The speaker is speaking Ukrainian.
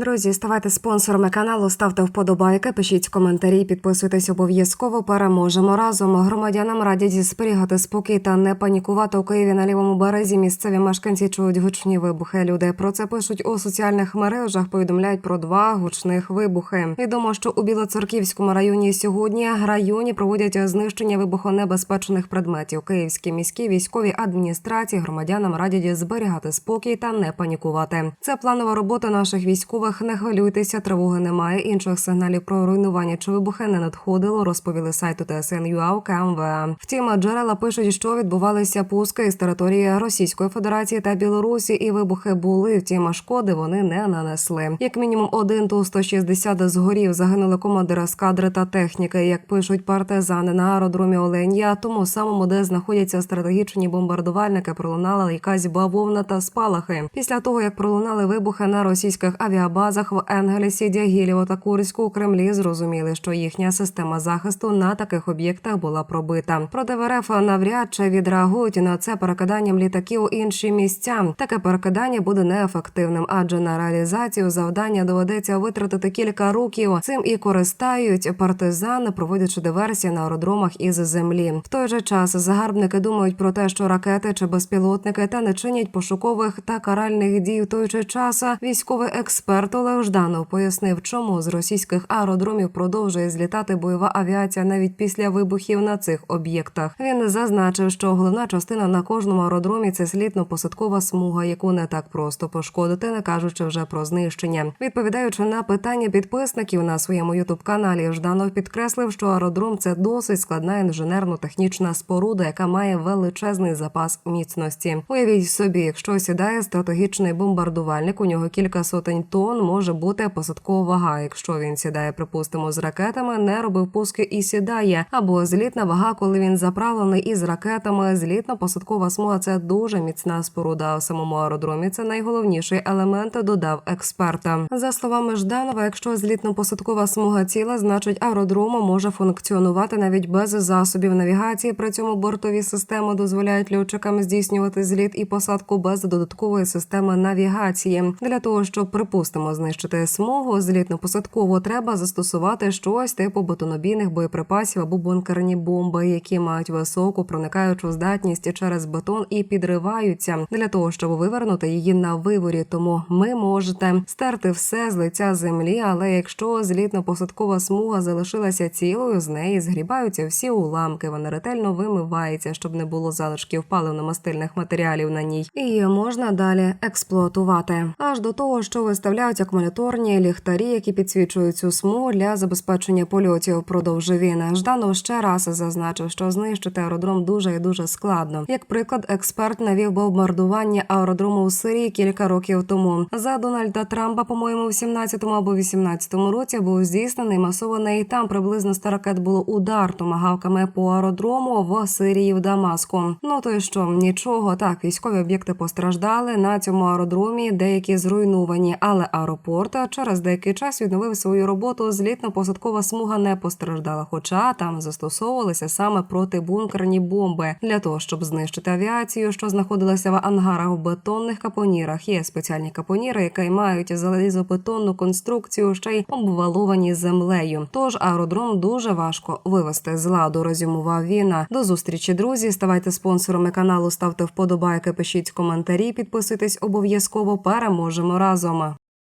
Друзі, ставайте спонсорами каналу, ставте вподобайки, пишіть коментарі, підписуйтесь обов'язково. Переможемо разом. Громадянам радять зберігати спокій та не панікувати у Києві на лівому березі. Місцеві мешканці чують гучні вибухи. Люди про це пишуть у соціальних мережах. Повідомляють про два гучних вибухи. Відомо, що у Білоцерківському районі сьогодні районі проводять знищення вибухонебезпечних предметів. Київські міські військові адміністрації громадянам радять зберігати спокій та не панікувати. Це планова робота наших військових. Не хвилюйтеся, тривоги немає. Інших сигналів про руйнування чи вибухи не надходило. Розповіли сайту ТСН.ЮА у КМВ. Втім, джерела пишуть, що відбувалися пуски із території Російської Федерації та Білорусі, і вибухи були. Втім, шкоди вони не нанесли. Як мінімум, один ту 160 згорів. Загинули командир ескадри та техніки. Як пишуть партизани на аеродромі Оленя, тому самому, де знаходяться стратегічні бомбардувальники, пролунала якась бавовна та спалахи. Після того як пролунали вибухи на російських авіабазах в Енгельсі, Дягілєво та Курську у Кремлі, зрозуміли, що їхня система захисту на таких об'єктах була пробита. Проте в РФ навряд чи відреагують на це перекиданням літаків у інші місця. Таке перекидання буде неефективним, адже на реалізацію завдання доведеться витратити кілька років. Цим і користають партизани, проводячи диверсії на аеродромах із землі. В той же час загарбники думають про те, що ракети чи безпілотники та не чинять пошукових та каральних дій. В той же час військовий експерт Олег Жданов пояснив, чому з російських аеродромів продовжує злітати бойова авіація навіть після вибухів на цих об'єктах. Він зазначив, що головна частина на кожному аеродромі це слідно-посадкова смуга, яку не так просто пошкодити, не кажучи вже про знищення. Відповідаючи на питання підписників на своєму ютуб каналі, Жданов підкреслив, що аеродром це досить складна інженерно-технічна споруда, яка має величезний запас міцності. Уявіть собі, якщо сідає стратегічний бомбардувальник, у нього кілька сотень тонн може бути посадкова вага. Якщо він сідає, припустимо, з ракетами, не робив пуски і сідає, або злітна вага, коли він заправлений із ракетами. Злітно-посадкова смуга це дуже міцна споруда. В самому аеродромі це найголовніший елемент, додав експерта. За словами Жданова, якщо злітно-посадкова смуга ціла, значить аеродром може функціонувати навіть без засобів навігації. При цьому бортові системи дозволяють льотчикам здійснювати зліт і посадку без додаткової системи навігації. Для того щоб припустимо знищити смугу, злітно-посадково треба застосувати щось типу бетонобійних боєприпасів або бункерні бомби, які мають високу проникаючу здатність через бетон і підриваються для того, щоб вивернути її на виворі. Тому ми можете стерти все з лиця землі, але якщо злітно-посадкова смуга залишилася цілою, з неї згрібаються всі уламки. Вона ретельно вимивається, щоб не було залишків паливно-мастильних матеріалів на ній, і можна далі експлуатувати. Аж до того, що виставляють акумуляторні ліхтарі, які підсвічують цю смугу для забезпечення польотів впродовж війни. Жданов ще раз зазначив, що знищити аеродром дуже і дуже складно. Як приклад, експерт навів бомбардування аеродрому у Сирії кілька років тому. За Дональда Трампа, по-моєму, в 17-му або 18-му році був здійснений масований там приблизно 100 ракет було удар томагавками по аеродрому в Сирії в Дамаску. Ну то й що нічого так, військові об'єкти постраждали на цьому аеродромі, деякі зруйновані, але аеропорт через деякий час відновив свою роботу. Злітно-посадкова смуга не постраждала, хоча там застосовувалися саме протибункерні бомби для того, щоб знищити авіацію, що знаходилася в ангарах в бетонних капонірах. Є спеціальні капоніри, які мають залізобетонну конструкцію, ще й обваловані землею. Тож аеродром дуже важко вивести з ладу. Резюмував він. До зустрічі, друзі. Ставайте спонсорами каналу, ставте вподобайки, пишіть коментарі, підписуйтесь обов'язково. Переможемо разом.